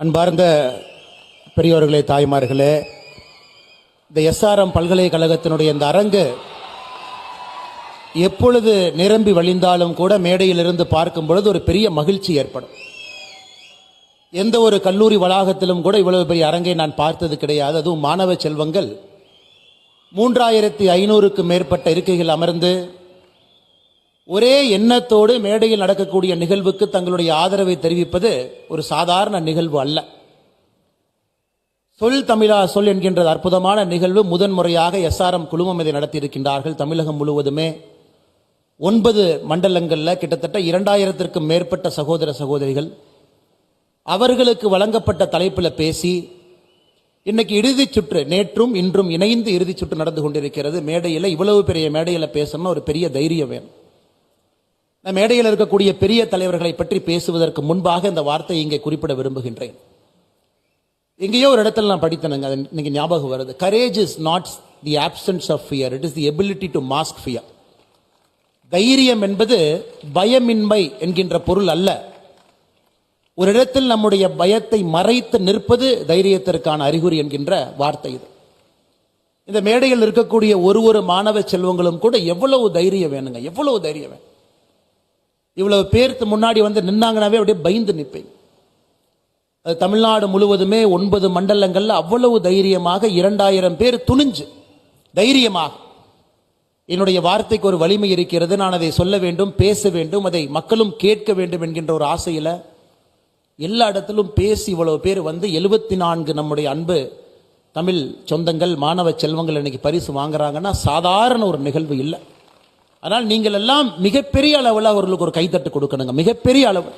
அன்பார்ந்த பெரியோர்களே தாய்மார்களே இந்த எஸ்ஆர்எம் பல்கலைக்கழகத்தினுடைய இந்த அரங்கு எப்பொழுது நிரம்பி வழிந்தாலும் கூட மேடையிலிருந்து பார்க்கும் பொழுது ஒரு பெரிய மகிழ்ச்சி ஏற்படும். எந்த ஒரு கல்லூரி வளாகத்திலும் கூட இவ்வளவு பெரிய அரங்கை நான் பார்த்தது கிடையாது. அதுவும் மாணவ செல்வங்கள் மூன்றாயிரத்தி ஐநூறுக்கு மேற்பட்ட இருக்கைகள் அமர்ந்து ஒரே எண்ணத்தோடு மேடையில் நடக்கக்கூடிய நிகழ்வுக்கு தங்களுடைய ஆதரவை தெரிவிப்பது ஒரு சாதாரண நிகழ்வு அல்ல. சொல் தமிழா சொல் என்கின்ற அற்புதமான நிகழ்வு முதன்முறையாக எஸ்ஆர்எம் குழுமம் இதை நடத்தியிருக்கின்றார்கள். தமிழகம் முழுவதுமே ஒன்பது மண்டலங்களில் கிட்டத்தட்ட இரண்டாயிரத்திற்கும் மேற்பட்ட சகோதர சகோதரிகள் அவர்களுக்கு வழங்கப்பட்ட தலைப்பில் பேசி இன்னைக்கு இறுதிச் சுற்று நேற்றும் இன்றும் இணைந்து இறுதிச் சுற்று நடந்து கொண்டிருக்கிறது. மேடையில் இவ்வளவு பெரிய மேடையில் பேசணும்னா ஒரு பெரிய தைரியம் வேணும். மேடையில் இருக்கக்கூடிய பெரிய தலைவர்களை பற்றி பேசுவதற்கு முன்பாக இந்த வார்த்தையை இங்கே குறிப்பிட விரும்புகின்றேன். எங்கேயோ ஒரு இடத்துல நான் படித்தேனுங்க அது இன்னைக்கு ஞாபகம் வருது. Courage is not the absence of fear it is the ability to mask fear தைரியம் என்பது பயமின்மை என்கின்ற பொருள் அல்ல. ஒரு இடத்தில் நம்முடைய பயத்தை மறைத்து நிற்பது தைரியத்திற்கான அறிகுறி என்கின்ற வார்த்தை இது. இந்த மேடையில் இருக்கக்கூடிய ஒரு ஒரு மாணவ செல்வங்களும் கூட எவ்வளவு தைரியம் வேணுங்க எவ்வளவு தைரியம் வேணும்? இவ்வளவு பேருக்கு முன்னாடி வந்து நின்னாங்கனாவே அப்படியே பயந்து நிற்பேன். அது தமிழ்நாடு முழுவதுமே ஒன்பது மண்டலங்களில் அவ்வளவு தைரியமாக இரண்டாயிரம் பேர் துணிஞ்சு தைரியமாக. என்னுடைய வார்த்தைக்கு ஒரு வலிமை இருக்கிறது நான் அதை சொல்ல வேண்டும் பேச வேண்டும் அதை மக்களும் கேட்க வேண்டும் என்கின்ற ஒரு ஆசையில் எல்லா இடத்திலும் பேசி இவ்வளவு பேர் வந்து எழுபத்தி நான்கு நம்முடைய அன்பு தமிழ் சொந்தங்கள் மாணவ செல்வங்கள் இன்னைக்கு பரிசு வாங்குறாங்கன்னா சாதாரண ஒரு நிகழ்வு இல்லை. அதனால் நீங்கள் எல்லாம் மிகப்பெரிய அளவில் அவர்களுக்கு ஒரு கைத்தட்டு கொடுக்கணுங்க. மிகப்பெரிய அளவு.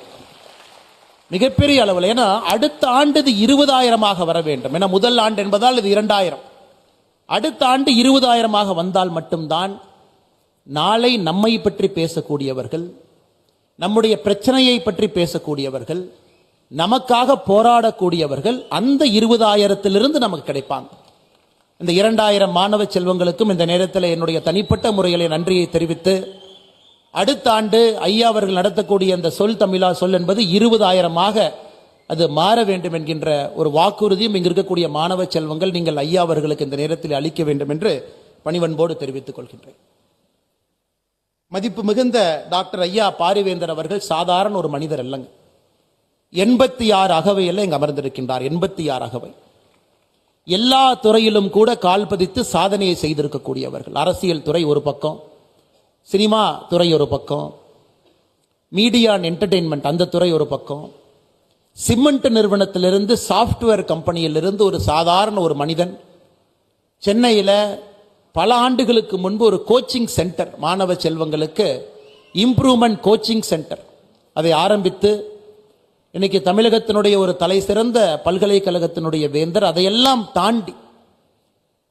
மிகப்பெரிய அளவில். ஏன்னா அடுத்த ஆண்டு இது இருபதாயிரமாக வர வேண்டும். ஏன்னா முதல் ஆண்டு என்பதால் இது இரண்டாயிரம். அடுத்த ஆண்டு இருபதாயிரமாக வந்தால் மட்டும்தான் நாளை நம்மை பற்றி பேசக்கூடியவர்கள் நம்முடைய பிரச்சனையை பற்றி பேசக்கூடியவர்கள் நமக்காக போராடக்கூடியவர்கள் அந்த இருபதாயிரத்திலிருந்து நமக்கு கிடைப்பாங்க. இந்த இரண்டாயிரம் மாணவ செல்வங்களுக்கும் இந்த நேரத்தில் என்னுடைய தனிப்பட்ட முறையிலே நன்றியை தெரிவித்து அடுத்த ஆண்டு ஐயா அவர்கள் நடத்தக்கூடிய அந்த சொல் தமிழா சொல் என்பது இருபதாயிரமாக அது மாற வேண்டும் என்கின்ற ஒரு வாக்குறுதியும் இங்கு இருக்கக்கூடிய மாணவ செல்வங்கள் நீங்கள் ஐயா அவர்களுக்கு இந்த நேரத்தில் அளிக்க வேண்டும் என்று பணிவன்போடு தெரிவித்துக் கொள்கின்றேன். மதிப்பு மிகுந்த டாக்டர் ஐயா பாரிவேந்தர் அவர்கள் சாதாரண ஒரு மனிதர் அல்லங்க. எண்பத்தி ஆறு அகவையில் இங்கு அமர்ந்திருக்கின்றார். எண்பத்தி ஆறு அகவை. எல்லா துறையிலும் கூட கால் பதித்து சாதனையை செய்திருக்கக்கூடியவர்கள். அரசியல் துறை ஒரு பக்கம் சினிமா துறை ஒரு பக்கம் மீடியா அண்ட் என்டர்டெயின்மெண்ட் அந்த துறை ஒரு பக்கம். சிமெண்ட் நிறுவனத்திலிருந்து சாஃப்ட்வேர் கம்பெனியிலிருந்து ஒரு சாதாரண ஒரு மனிதன் சென்னையில் பல ஆண்டுகளுக்கு முன்பு ஒரு கோச்சிங் சென்டர் மாணவ செல்வங்களுக்கு இம்ப்ரூவ்மெண்ட் கோச்சிங் சென்டர் அதை ஆரம்பித்து இன்னைக்கு தமிழகத்தினுடைய ஒரு தலை சிறந்த பல்கலைக்கழகத்தினுடைய வேந்தர் அதையெல்லாம் தாண்டி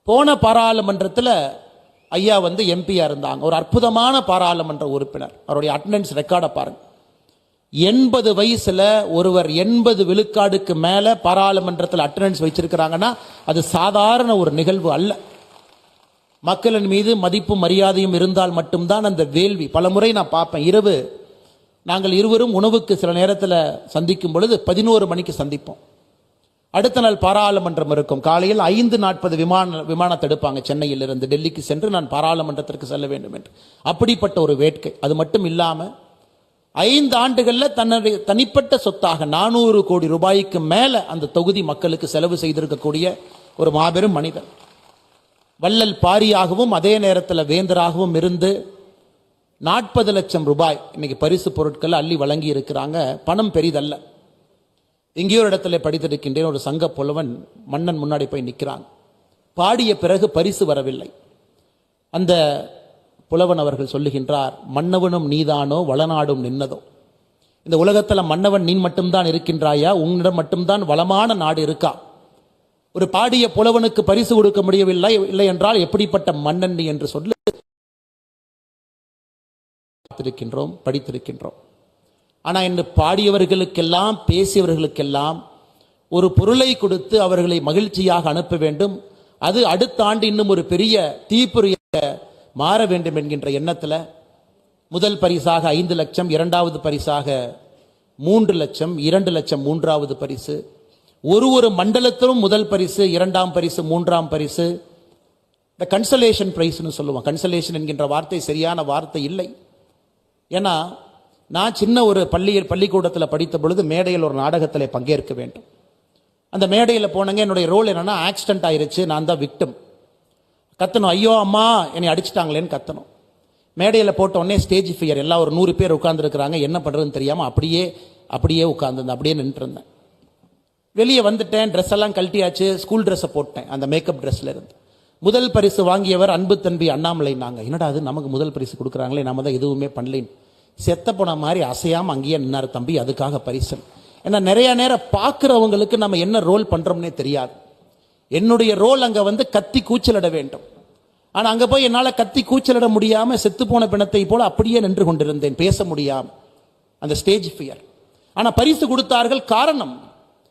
போன பாராளுமன்றத்தில் ஐயா வந்து எம்பியாக இருந்தாங்க. ஒரு அற்புதமான பாராளுமன்ற உறுப்பினர். அவருடைய அட்டண்டன்ஸ் ரெக்கார்டை பாருங்க. எண்பது வயசில் ஒருவர் எண்பது விழுக்காடுக்கு மேலே பாராளுமன்றத்தில் அட்டண்டன்ஸ் வச்சிருக்கிறாங்கன்னா அது சாதாரண ஒரு நிகழ்வு அல்ல. மக்களின் மீது மதிப்பும் மரியாதையும் இருந்தால் மட்டும்தான் அந்த வேள்வி. பல முறை நான் பார்ப்பேன். இரவு நாங்கள் இருவரும் உணவுக்கு சில நேரத்தில் சந்திக்கும் பொழுது பதினோரு மணிக்கு சந்திப்போம். அடுத்த நாள் பாராளுமன்றம் இருக்கும். காலையில் ஐந்து நாற்பது விமான விமானத்தை எடுப்பாங்க. சென்னையில் இருந்து டெல்லிக்கு சென்று நான் பாராளுமன்றத்திற்கு செல்ல வேண்டும் என்று. அப்படிப்பட்ட ஒரு வேட்கை. அது மட்டும் இல்லாமல் ஐந்து ஆண்டுகளில் தன்னுடைய தனிப்பட்ட சொத்தாக நானூறு கோடி ரூபாய்க்கு மேலே அந்த தொகுதி மக்களுக்கு செலவு செய்திருக்கக்கூடிய ஒரு மாபெரும் மனிதன். வள்ளல் பாரியாகவும் அதே நேரத்தில் வேந்தராகவும் இருந்து நாற்பது லட்சம் ரூபாய் இன்னைக்கு பரிசு பொருட்கள் அள்ளி வழங்கி இருக்கிறாங்க. பணம் பெரிதல்ல. எங்கேயோ ஒரு இடத்துல படித்திருக்கின்றேன். ஒரு சங்க புலவன் மன்னன் முன்னாடி போய் நிற்கிறாங்க பாடிய பிறகு பரிசு வரவில்லை. அந்த புலவன் அவர்கள் சொல்லுகின்றார் மன்னவனும் நீதானோ வளநாடும் நின்னதோ. இந்த உலகத்தில் மன்னவன் நீ மட்டும்தான் இருக்கின்றாயா? உன்னிடம் மட்டும்தான் வளமான நாடு இருக்கா? ஒரு பாடிய புலவனுக்கு பரிசு கொடுக்க முடியவில்லை இல்லை என்றால் எப்படிப்பட்ட மன்னன் நீ? என்று சொல்லு. பார்த்திருக்கின்றோம் படித்திருக்கின்றோம். ஆனால் இன்று பாடியவர்களுக்கெல்லாம் பேசியவர்களுக்கெல்லாம் ஒரு பொருளை கொடுத்து அவர்களை மகிழ்ச்சியாக அனுப்ப வேண்டும். அது அடுத்த ஆண்டு இன்னும் ஒரு பெரிய தீப்பொறியாக மாற வேண்டும் என்கின்ற எண்ணத்தில் முதல் பரிசாக ஐந்து லட்சம் இரண்டாவது பரிசாக மூன்று லட்சம் இரண்டு லட்சம் மூன்றாவது பரிசு. ஒரு ஒரு மண்டலத்திலும் முதல் பரிசு இரண்டாம் பரிசு மூன்றாம் பரிசு. இந்த கன்சலேஷன் பிரைஸ்னு சொல்லுவோம். கன்சலேஷன் என்கின்ற வார்த்தை சரியான வார்த்தை இல்லை. ஏன்னா நான் சின்ன ஒரு பள்ளியில் பள்ளிக்கூடத்தில் படித்த பொழுது மேடையில் ஒரு நாடகத்தில் பங்கேற்க வேண்டும். அந்த மேடையில் போனங்க என்னுடைய ரோல் என்னென்னா ஆக்சிடென்ட் ஆயிருச்சு நான் தான் விக்டம் கத்தணும் ஐயோ அம்மா என்னை அடிச்சிட்டாங்களேன்னு கத்தணும். மேடையில் போட்ட உடனே ஸ்டேஜ் ஃபியர் எல்லாம் ஒரு நூறு பேர் உட்காந்துருக்குறாங்க என்ன பண்ணுறதுன்னு தெரியாமல் அப்படியே அப்படியே உட்காந்துருந்தேன் அப்படியே நின்றுருந்தேன். வெளியே வந்துட்டேன் ட்ரெஸ் எல்லாம் கழட்டியாச்சு ஸ்கூல் ட்ரெஸ்ஸை போட்டேன் அந்த மேக்கப் ட்ரெஸ்ஸில் இருந்து. முதல் பரிசு வாங்கியவர் அன்பு தம்பி அண்ணாமலை நாங்கள் என்னடா அது நமக்கு முதல் பரிசு கொடுக்குறாங்களே நம்ம தான் எதுவுமே பண்ணலேன்னு செத்த போன மாதிரி அசையாமல் அங்கேயே நின்னார் தம்பி அதுக்காக பரிசு ஏன்னா நிறைய நேரம் பார்க்குறவங்களுக்கு நம்ம என்ன ரோல் பண்ணுறோம்னே தெரியாது. என்னுடைய ரோல் அங்கே வந்து கத்தி கூச்சலிட வேண்டும். ஆனால் அங்கே போய் என்னால் கத்தி கூச்சலிட முடியாமல் செத்து போன பிணத்தை போல் அப்படியே நின்று கொண்டிருந்தேன் பேச முடியாமல் அந்த ஸ்டேஜ் ஃபியர் ஆனால் பரிசு கொடுத்தார்கள் காரணம்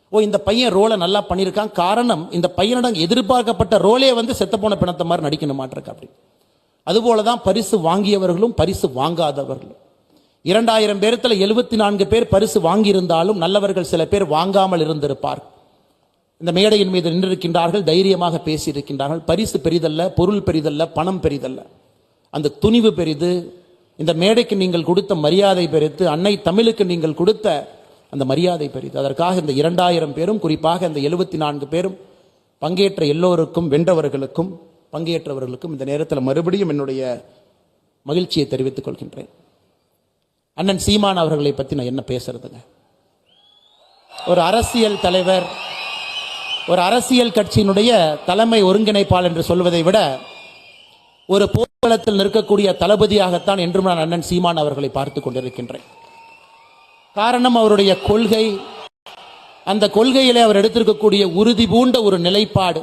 ஓ இந்த பையன் ரோலை நல்லா பண்ணியிருக்கான் காரணம் இந்த பையனிடம் எதிர்பார்க்கப்பட்ட ரோலே வந்து செத்தப்போன பிணத்தை மாதிரி நடிக்கணுமாட்டிருக்கு அப்படி அதுபோல தான் பரிசு வாங்கியவர்களும் பரிசு வாங்காதவர்களும். இரண்டாயிரம் பேரத்தில் எழுபத்தி நான்கு பேர் பரிசு வாங்கியிருந்தாலும் நல்லவர்கள் சில பேர் வாங்காமல் இருந்திருப்பார். இந்த மேடையின் மீது நின்றிருக்கின்றார்கள் தைரியமாக பேசியிருக்கின்றார்கள். பரிசு பெரிதல்ல பொருள் பெரிதல்ல பணம் பெரிதல்ல. அந்த துணிவு பெரிது. இந்த மேடைக்கு நீங்கள் கொடுத்த மரியாதை பெருத்து அன்னை தமிழுக்கு நீங்கள் கொடுத்த அந்த மரியாதை பெரிது. அதற்காக இந்த இரண்டாயிரம் பேரும் குறிப்பாக இந்த எழுபத்தி நான்கு பேரும் பங்கேற்ற எல்லோருக்கும் வென்றவர்களுக்கும் பங்கேற்றவர்களுக்கும் இந்த நேரத்தில் மறுபடியும் என்னுடைய மகிழ்ச்சியை தெரிவித்துக் கொள்கின்றேன். அண்ணன் சீமான் அவர்களை பற்றி நான் என்ன பேசுறதுங்க? ஒரு அரசியல் தலைவர் ஒரு அரசியல் கட்சியினுடைய தலைமை ஒருங்கிணைப்பாளர் என்று சொல்வதை விட ஒரு போர்க்களத்தில் நிற்கக்கூடிய தளபதியாகத்தான் என்றும் நான் அண்ணன் சீமான் அவர்களை பார்த்து கொண்டிருக்கின்றேன். காரணம் அவருடைய கொள்கை. அந்த கொள்கையிலே அவர் எடுத்திருக்கக்கூடிய உறுதி பூண்ட ஒரு நிலைப்பாடு.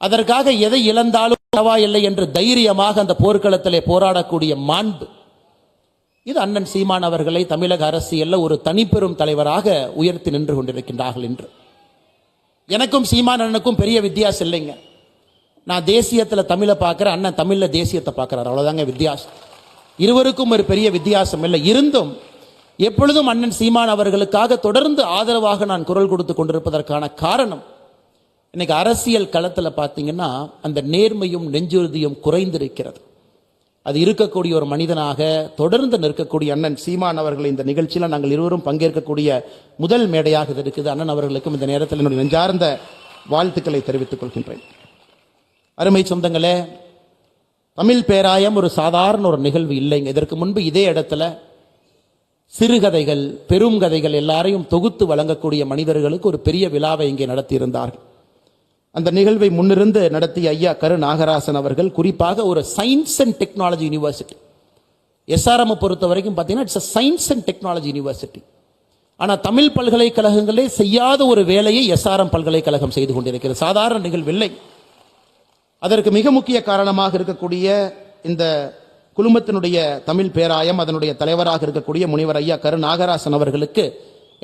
அதற்காக எதை இழந்தாலும் பரவாயில்லை என்று தைரியமாக அந்த போர்க்களத்திலே போராடக்கூடிய மாண்பு. இது அண்ணன் சீமான் அவர்களை தமிழக அரசியலில் ஒரு தனிப்பெரும் தலைவராக உயர்த்தி நின்று கொண்டிருக்கின்றார்கள் என்று எனக்கும் சீமான் அண்ணனுக்கும் பெரிய வித்தியாசம் இல்லைங்க. நான் தேசியத்தில் தமிழை பார்க்குறேன் அண்ணன் தமிழில் தேசியத்தை பார்க்குறாரு. அவ்வளோதாங்க வித்தியாசம். இருவருக்கும் ஒரு பெரிய வித்தியாசம் இல்லை. இருந்தும் எப்பொழுதும் அண்ணன் சீமான் அவர்களுக்காக தொடர்ந்து ஆதரவாக நான் குரல் கொடுத்து கொண்டிருப்பதற்கான காரணம் இன்னைக்கு அரசியல் களத்தில் பார்த்தீங்கன்னா அந்த நேர்மையும் நெஞ்சுறுதியும் குறைந்திருக்கிறது. அது இருக்கக்கூடிய ஒரு மனிதனாக தொடர்ந்து நிற்கக்கூடிய அண்ணன் சீமான் அவர்கள் இந்த நிகழ்ச்சியில் நாங்கள் இருவரும் பங்கேற்கக்கூடிய முதல் மேடையாக இது இருக்குது. அண்ணன் அவர்களுக்கும் இந்த நேரத்தில் என்னுடைய நெஞ்சார்ந்த வாழ்த்துக்களை தெரிவித்துக் கொள்கின்றேன். அருமை சொந்தங்களே தமிழ் பேராயம் ஒரு சாதாரண ஒரு நிகழ்வு இல்லைங்க. இதற்கு முன்பு இதே இடத்துல சிறுகதைகள் பெரும் கதைகள் எல்லாரையும் தொகுத்து வழங்கக்கூடிய மனிதர்களுக்கு ஒரு பெரிய விழாவை இங்கே நடத்தியிருந்தார்கள். அந்த நிகழ்வை முன்னிருந்து நடத்திய ஐயா கரு நாகராசன் அவர்கள் குறிப்பாக ஒரு science and technology university SRM பொறுத்த வரைக்கும் பார்த்தீங்கன்னா it's a science and technology university ஆனால் தமிழ் பல்கலைக்கழகங்களே செய்யாத ஒரு வேலையை எஸ்ஆர்எம் பல்கலைக்கழகம் செய்து கொண்டிருக்கிறது. சாதாரண நிகழ்வில்லை. அதற்கு மிக முக்கிய காரணமாக இருக்கக்கூடிய இந்த குழுமத்தினுடைய தமிழ் பேராயம் அதனுடைய தலைவராக இருக்கக்கூடிய முனிவர் ஐயா கரு நாகராசன் அவர்களுக்கு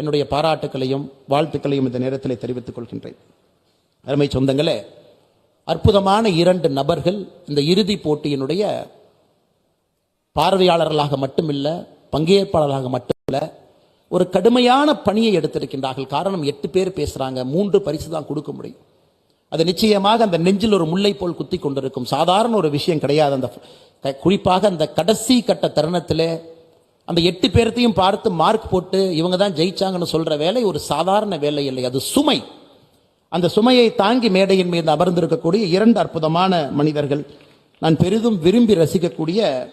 என்னுடைய பாராட்டுக்களையும் வாழ்த்துக்களையும் இந்த நேரத்தில் தெரிவித்துக் கொள்கின்றேன். அருமை சொந்தங்களே அற்புதமான இரண்டு நபர்கள் இந்த இறுதி போட்டியினுடைய பார்வையாளர்களாக மட்டுமில்ல பங்கேற்பாளர்களாக மட்டுமில்ல ஒரு கடுமையான பணியை எடுத்திருக்கின்றார்கள். காரணம் எட்டு பேர் பேசுறாங்க மூன்று பரிசு தான் கொடுக்க முடியும். அது நிச்சயமாக அந்த நெஞ்சில் ஒரு முல்லை போல் குத்தி கொண்டிருக்கும். சாதாரண ஒரு விஷயம் கிடையாது அந்த குறிப்பாக அந்த கடைசி கட்ட தருணத்தில் அந்த எட்டு பேர்த்தையும் பார்த்து மார்க் போட்டு இவங்க தான் ஜெயிச்சாங்கன்னு சொல்ற வேலை ஒரு சாதாரண வேலை இல்லை. அது சுமை. அந்த சுமையை தாங்கி மேடையின் மீது அமர்ந்திருக்கக்கூடிய இரண்டு அற்புதமான மனிதர்கள். நான் பெரிதும் விரும்பி ரசிக்கக்கூடிய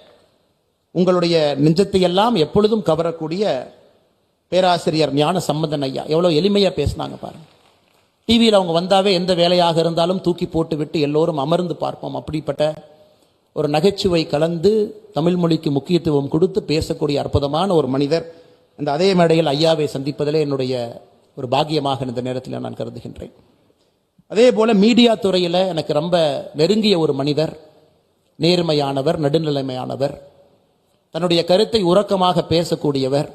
உங்களுடைய நெஞ்சத்தை எல்லாம் எப்பொழுதும் கவரக்கூடிய பேராசிரியர் ஞான சம்பந்தன் ஐயா. எவ்வளோ எளிமையாக பேசினாங்க பாருங்க. டிவியில் அவங்க வந்தாவே எந்த வேலையாக இருந்தாலும் தூக்கி போட்டு விட்டு எல்லோரும் அமர்ந்து பார்ப்போம். அப்படிப்பட்ட ஒரு நகைச்சுவை கலந்து தமிழ் மொழிக்கு முக்கியத்துவம் கொடுத்து பேசக்கூடிய அற்புதமான ஒரு மனிதர். இந்த அதே மேடையில் ஐயாவை சந்திப்பதிலே என்னுடைய ஒரு பாக்கியமாக இந்த நேரத்தில் நான் கருதுகின்றேன். அதே போல் மீடியா துறையில் எனக்கு ரொம்ப நெருங்கிய ஒரு மனிதர் நேர்மையானவர் நடுநிலைமையானவர். தன்னுடைய கருத்தை உறக்கமாக பேசக்கூடியவர்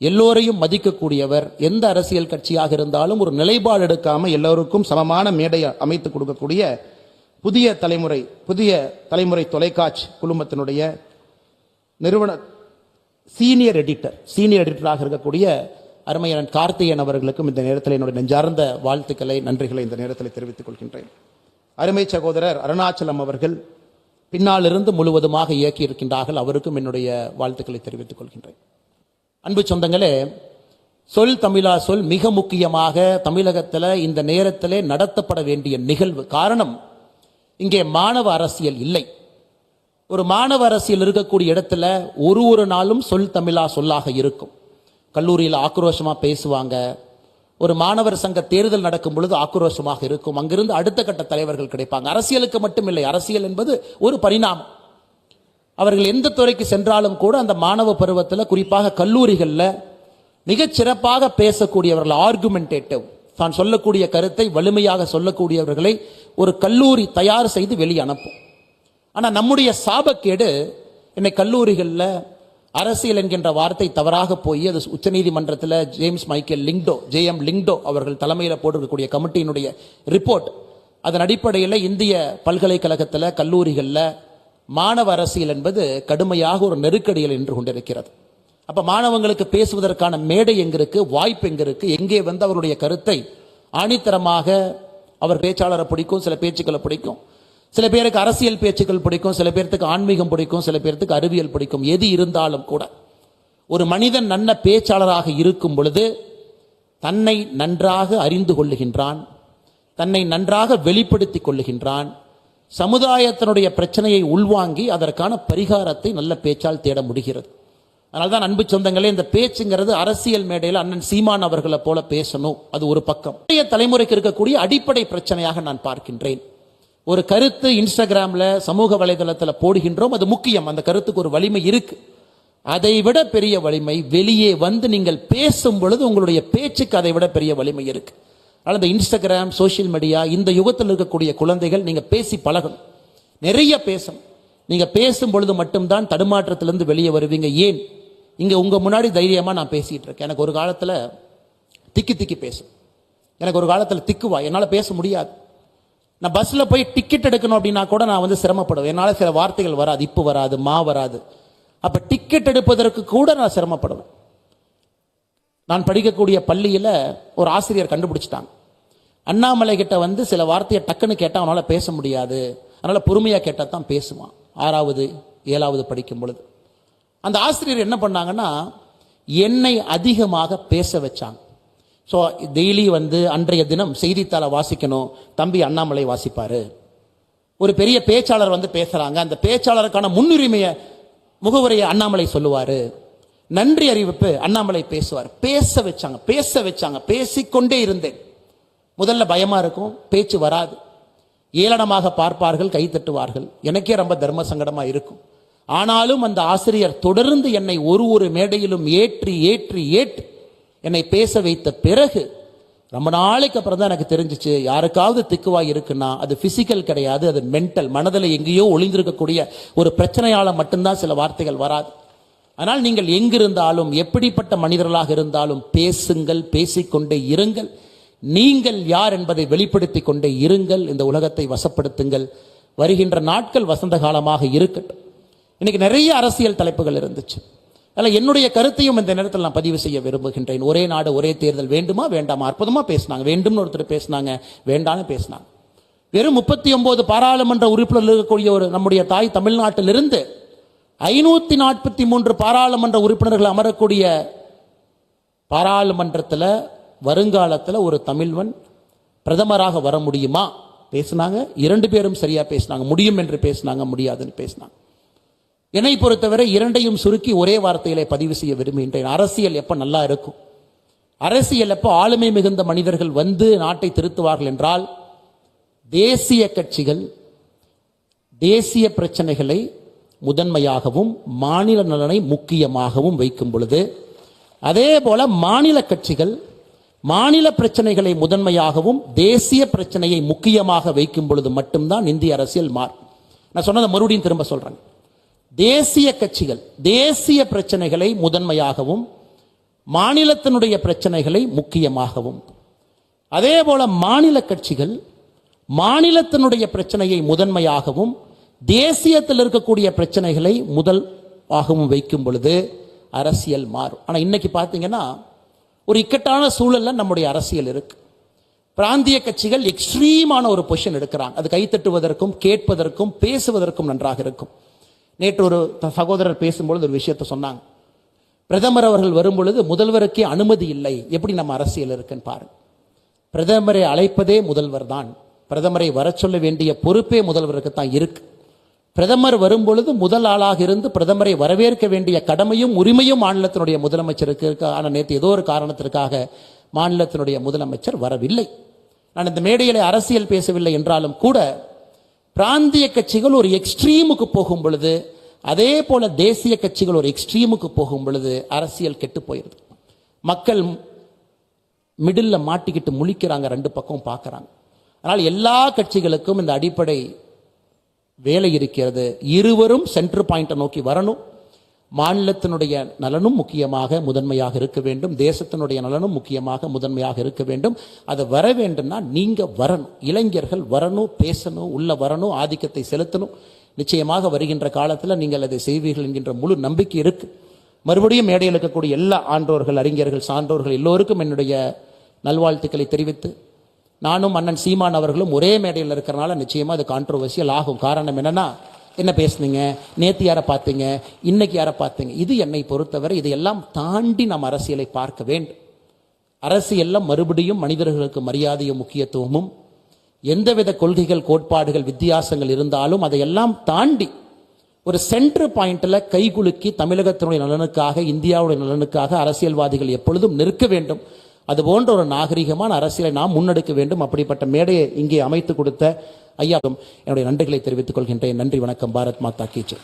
எல்லோரையும் மதிக்கக்கூடியவர். எந்த அரசியல் கட்சியாக இருந்தாலும் ஒரு நிலைப்பாடு எடுக்காமல் எல்லோருக்கும் சமமான மேடை அமைத்து கொடுக்கக்கூடிய புதிய தலைமுறை புதிய தலைமுறை தொலைக்காட்சி குழுமத்தினுடைய நிறுவன சீனியர் எடிட்டர் சீனியர் எடிட்டராக இருக்கக்கூடிய அருமையன் கார்த்திகேயன் அவர்களுக்கும் இந்த நேரத்தில் என்னுடைய நெஞ்சார்ந்த வாழ்த்துக்களை நன்றிகளை இந்த நேரத்தில் தெரிவித்துக் கொள்கின்றேன். அருமை சகோதரர் அருணாச்சலம் அவர்கள் பின்னாலிருந்து முழுவதுமாக இயக்கி இருக்கின்றார்கள் அவருக்கும் என்னுடைய வாழ்த்துக்களை தெரிவித்துக் கொள்கின்றேன். அன்பு சொந்தங்களே சொல் தமிழா சொல் மிக முக்கியமாக தமிழகத்தில் இந்த நேரத்திலே நடத்தப்பட வேண்டிய நிகழ்வு காரணம் இங்கே மாணவ அரசியல் இல்லை. ஒரு மாணவ அரசியல் இருக்கக்கூடிய இடத்துல ஒரு ஒரு நாளும் சொல் தமிழா சொல்லாக இருக்கும். கல்லூரியில் ஆக்ரோஷமாக பேசுவாங்க. ஒரு மாணவர் சங்க தேர்தல் நடக்கும் பொழுது ஆக்ரோஷமாக இருக்கும். அங்கிருந்து அடுத்த கட்ட தலைவர்கள் கிடைப்பாங்க. அரசியலுக்கு மட்டும் இல்லை. அரசியல் என்பது ஒரு பரிணாமம். அவர்கள் எந்த துறைக்கு சென்றாலும் கூட அந்த மாணவ பருவத்தில் குறிப்பாக கல்லூரிகளில் மிகச் சிறப்பாக பேசக்கூடியவர்கள் ஆர்குமெண்டேட்டிவ் தான் சொல்லக்கூடிய கருத்தை வலிமையாக சொல்லக்கூடியவர்களை ஒரு கல்லூரி தயார் செய்து வெளியே அனுப்பும். ஆனால் நம்முடைய சாபக்கேடு என்னை கல்லூரிகளில் அரசியல் என்கின்ற வார்த்தை தவறாக போய் அது உச்சநீதிமன்றத்தில் James Michael Lyngdoh JM Lyngdoh அவர்கள் தலைமையில் போட்டிருக்கக்கூடிய கமிட்டியினுடைய ரிப்போர்ட் அதன் அடிப்படையில் இந்திய பல்கலைக்கழகத்தில் கல்லூரிகளில் மாணவ அரசியல் என்பது கடுமையாக ஒரு நெருக்கடியில் நின்று கொண்டிருக்கிறது. அப்போ மாணவங்களுக்கு பேசுவதற்கான மேடை எங்கிருக்கு வாய்ப்பு எங்கிருக்கு எங்கே வந்து அவருடைய கருத்தை ஆணித்தரமாக அவர் பேச்சாளரை பிடிக்கும் சில பேச்சுக்களை பிடிக்கும். சில பேருக்கு அரசியல் பேச்சுக்கள் பிடிக்கும் சில பேர்த்துக்கு ஆன்மீகம் பிடிக்கும் சில பேர்த்துக்கு அறிவியல் பிடிக்கும். எது இருந்தாலும் கூட ஒரு மனிதன் நல்ல பேச்சாளராக இருக்கும் பொழுது தன்னை நன்றாக அறிந்து கொள்ளுகின்றான் தன்னை நன்றாக வெளிப்படுத்திக் கொள்ளுகின்றான் சமுதாயத்தினுடைய பிரச்சனையை உள்வாங்கி அதற்கான பரிகாரத்தை நல்ல பேச்சால் தேட முடிகிறது. அதனால்தான் அன்பு சொந்தங்களே இந்த பேச்சுங்கிறது அரசியல் மேடையில் அண்ணன் சீமான் அவர்களை போல பேசணும். அது ஒரு பக்கம். தலைமுறைக்கு இருக்கக்கூடிய அடிப்படை பிரச்சனையாக நான் பார்க்கின்றேன். ஒரு கருத்து இன்ஸ்டாகிராம்ல சமூக வலைதளத்தில் போடுகின்றோம். அது முக்கியம். அந்த கருத்துக்கு ஒரு வலிமை இருக்கு. அதை விட பெரிய வலிமை வெளியே வந்து நீங்கள் பேசும் பொழுது உங்களுடைய பேச்சுக்கு அதை விட பெரிய வலிமை இருக்கு. அதனால இந்த இன்ஸ்டாகிராம் சோஷியல் மீடியா இந்த யுகத்தில் இருக்கக்கூடிய குழந்தைகள் நீங்க பேசி பழகணும். நிறைய பேசணும். நீங்க பேசும் பொழுது மட்டும்தான் தடுமாற்றத்திலிருந்து வெளியே வருவீங்க. ஏன்? இங்கே உங்கள் முன்னாடி தைரியமாக நான் பேசிகிட்டு இருக்கேன். எனக்கு ஒரு காலத்தில் திக்கி திக்கி பேசும். எனக்கு ஒரு காலத்தில் திக்குவா. என்னால் பேச முடியாது. நான் பஸ்ஸில் போய் டிக்கெட் எடுக்கணும் அப்படின்னா கூட நான் வந்து சிரமப்படுவேன். என்னால் சில வார்த்தைகள் வராது. இப்போ வராது மா வராது. அப்போ டிக்கெட் எடுப்பதற்கு கூட நான் சிரமப்படுவேன். நான் படிக்கக்கூடிய பள்ளியில் ஒரு ஆசிரியர் கண்டுபிடிச்சிட்டாங்க. அண்ணாமலை கிட்ட வந்து சில வார்த்தையை டக்குன்னு கேட்டால் அவனால் பேச முடியாது. அதனால் பொறுமையாக கேட்டால் தான் பேசுவான். ஆறாவது ஏழாவது படிக்கும் பொழுது. அந்த ஆசிரியர் என்ன பண்ணாங்கன்னா என்னை அதிகமாக பேச வச்சாங்க. ஸோ டெய்லி வந்து அன்றைய தினம் செய்தித்தாளை வாசிக்கணும் தம்பி அண்ணாமலை வாசிப்பார். ஒரு பெரிய பேச்சாளர் வந்து பேசுகிறாங்க அந்த பேச்சாளருக்கான முன்னுரிமையை முகவரியை அண்ணாமலை சொல்லுவார். நன்றி அறிவிப்பு அண்ணாமலை பேசுவார். பேச வச்சாங்க பேச வச்சாங்க பேசிக்கொண்டே இருந்தேன். முதல்ல பயமாக இருக்கும் பேச்சு வராது. ஏளனமாக பார்ப்பார்கள் கை தட்டுவார்கள். எனக்கே ரொம்ப தர்ம சங்கடமாக இருக்கும். ஆனாலும் அந்த ஆசிரியர் தொடர்ந்து என்னை ஒரு ஒரு மேடையிலும் ஏற்றி ஏற்றி ஏற்றி என்னை பேச வைத்த பிறகு ரொம்ப நாளைக்கு அப்புறம் தான் எனக்கு தெரிஞ்சிச்சு யாருக்காவது திக்குவாய் இருக்குன்னா அது பிசிக்கல் கிடையாது அது மென்டல் மனதில் எங்கேயோ ஒளிந்திருக்கக்கூடிய ஒரு பிரச்சனையால் மட்டும்தான் சில வார்த்தைகள் வராது. ஆனால் நீங்கள் எங்கிருந்தாலும் எப்படிப்பட்ட மனிதர்களாக இருந்தாலும் பேசுங்கள் பேசிக்கொண்டே இருங்கள். நீங்கள் யார் என்பதை வெளிப்படுத்திக் கொண்டே இருங்கள். இந்த உலகத்தை வசப்படுத்துங்கள். வருகின்ற நாட்கள் வசந்த காலமாக இருக்கட்டும். இன்னைக்கு நிறைய அரசியல் தலைப்புகள் இருந்துச்சு. அதில் என்னுடைய கருத்தையும் இந்த நேரத்தில் நான் பதிவு செய்ய விரும்புகின்றேன். ஒரே நாடு ஒரே தேர்தல் வேண்டுமா வேண்டாமா? அற்புதமாக பேசினாங்க. வேண்டும்னு ஒருத்தர் பேசினாங்க. வேண்டான்னு பேசினாங்க. வெறும் முப்பத்தி ஒன்பது பாராளுமன்ற உறுப்பினர் இருக்கக்கூடிய ஒரு நம்முடைய தாய் தமிழ்நாட்டிலிருந்து ஐநூற்றி நாற்பத்தி மூன்று பாராளுமன்ற உறுப்பினர்கள் அமரக்கூடிய பாராளுமன்றத்தில் வருங்காலத்தில் ஒரு தமிழ்வன் பிரதமராக வர முடியுமா? பேசினாங்க. இரண்டு பேரும் சரியாக பேசினாங்க. முடியும் என்று பேசினாங்க முடியாதுன்னு பேசினாங்க. என்னை பொறுத்தவரை இரண்டையும் சுருக்கி ஒரே வார்த்தையிலே பதிவு செய்ய விரும்புகின்றேன். அரசியல் எப்போ நல்லா இருக்கும்? அரசியல் எப்போ ஆளுமை மிகுந்த மனிதர்கள் வந்து நாட்டை திருத்துவார்கள் என்றால் தேசிய கட்சிகள் தேசிய பிரச்சனைகளை முதன்மையாகவும் மாநில நலனை முக்கியமாகவும் வைக்கும் பொழுது அதே போல மாநில கட்சிகள் மாநில பிரச்சனைகளை முதன்மையாகவும் தேசிய பிரச்சனையை முக்கியமாக வைக்கும் பொழுது மட்டும்தான் இந்திய அரசியல் மாறும். நான் சொன்னதை மறுபடியும் திரும்ப சொல்றேன். தேசிய கட்சிகள் தேசிய பிரச்சனைகளை முதன்மையாகவும் மாநிலத்தினுடைய பிரச்சனைகளை முக்கியமாகவும். அதே போல மாநில கட்சிகள் மாநிலத்தினுடைய பிரச்சனையை முதன்மையாகவும் தேசியத்தில் இருக்கக்கூடிய பிரச்சனைகளை முதல் ஆகவும் வைக்கும் பொழுது அரசியல் மாறும். ஆனால் இன்னைக்கு பார்த்தீங்கன்னா ஒரு இக்கட்டான சூழலில் நம்முடைய அரசியல் இருக்கு. பிராந்திய கட்சிகள் எக்ஸ்ட்ரீமான ஒரு பொசிஷன் எடுக்கிறாங்க. அது கைத்தட்டுவதற்கும் கேட்பதற்கும் பேசுவதற்கும் நன்றாக இருக்கும். நேற்று ஒரு சகோதரர் பேசும்பொழுது ஒரு விஷயத்தை சொன்னாங்க. பிரதமர் அவர்கள் வரும்பொழுது முதல்வருக்கே அனுமதி இல்லை. எப்படி நம்ம அரசியல் இருக்குன்னு பாருங்க. பிரதமரை அழைப்பதே முதல்வர் தான். பிரதமரை வரச் சொல்ல வேண்டிய பொறுப்பே முதல்வருக்கு தான் இருக்கு. பிரதமர் வரும்பொழுது முதல் ஆளாக இருந்து பிரதமரை வரவேற்க வேண்டிய கடமையும் உரிமையும் மாநிலத்தினுடைய முதலமைச்சருக்கு இருக்கு. ஆனால் நேற்று ஏதோ ஒரு காரணத்திற்காக மாநிலத்தினுடைய முதலமைச்சர் வரவில்லை. நான் இந்த மேடையிலே அரசியல் பேசவில்லை என்றாலும் கூட பிராந்திய கட்சிகள் ஒரு எக்ஸ்ட்ரீமுக்கு போகும் பொழுது அதே போல தேசிய கட்சிகள் ஒரு எக்ஸ்ட்ரீமுக்கு போகும் பொழுது அரசியல் கெட்டு போயிருது. மக்கள் மிடில்ல மாட்டிக்கிட்டு முழிக்கிறாங்க ரெண்டு பக்கம் பார்க்குறாங்க. அதனால் எல்லா கட்சிகளுக்கும் இந்த அடிப்படை வேலை இருக்கிறது. இருவரும் சென்டர் பாயிண்ட்டை நோக்கி வரணும். மாநிலத்தினுடைய நலனும் முக்கியமாக முதன்மையாக இருக்க வேண்டும். தேசத்தினுடைய நலனும் முக்கியமாக முதன்மையாக இருக்க வேண்டும். அதை வர வேண்டும்னா நீங்கள் வரணும். இளைஞர்கள் வரணும் பேசணும் உள்ள வரணும் ஆதிக்கத்தை செலுத்தணும். நிச்சயமாக வருகின்ற காலத்தில் நீங்கள் அதை செய்வீர்கள் என்கின்ற முழு நம்பிக்கை இருக்கு. மறுபடியும் மேடையில் இருக்கக்கூடிய எல்லா ஆன்றோர்கள் அறிஞர்கள் சான்றோர்கள் எல்லோருக்கும் என்னுடைய நல்வாழ்த்துக்களை தெரிவித்து நானும் அண்ணன் சீமான் அவர்களும் ஒரே மேடையில் இருக்கிறனால நிச்சயமாக அது கான்ட்ரோவர்சியல் ஆகும். காரணம் என்னன்னா என்ன பேசுனீங்க? நேற்று யாரை பார்த்தீங்க? இன்னைக்கு யாரை பார்த்தீங்க? இது என்னை பொறுத்தவரை இதையெல்லாம் தாண்டி நாம் அரசியலை பார்க்க வேண்டும். அரசியலில் மறுபடியும் மனிதர்களுக்கு மரியாதையும் முக்கியத்துவமும் எந்தவித கொள்கைகள் கோட்பாடுகள் வித்தியாசங்கள் இருந்தாலும் அதையெல்லாம் தாண்டி ஒரு சென்டர் பாயிண்டில் கைகுலுக்கி தமிழகத்தினுடைய நலனுக்காக இந்தியாவுடைய நலனுக்காக அரசியல்வாதிகள் எப்பொழுதும் நிற்க வேண்டும். அது போன்ற ஒரு நாகரிகமான அரசியலை நாம் முன்னெடுக்க வேண்டும். அப்படிப்பட்ட மேடையை இங்கே அமைத்து கொடுத்த ஐயா என்னுடைய நன்றிகளை தெரிவித்துக் கொள்கின்றேன். நன்றி வணக்கம். பாரத் மாதா கீச்சு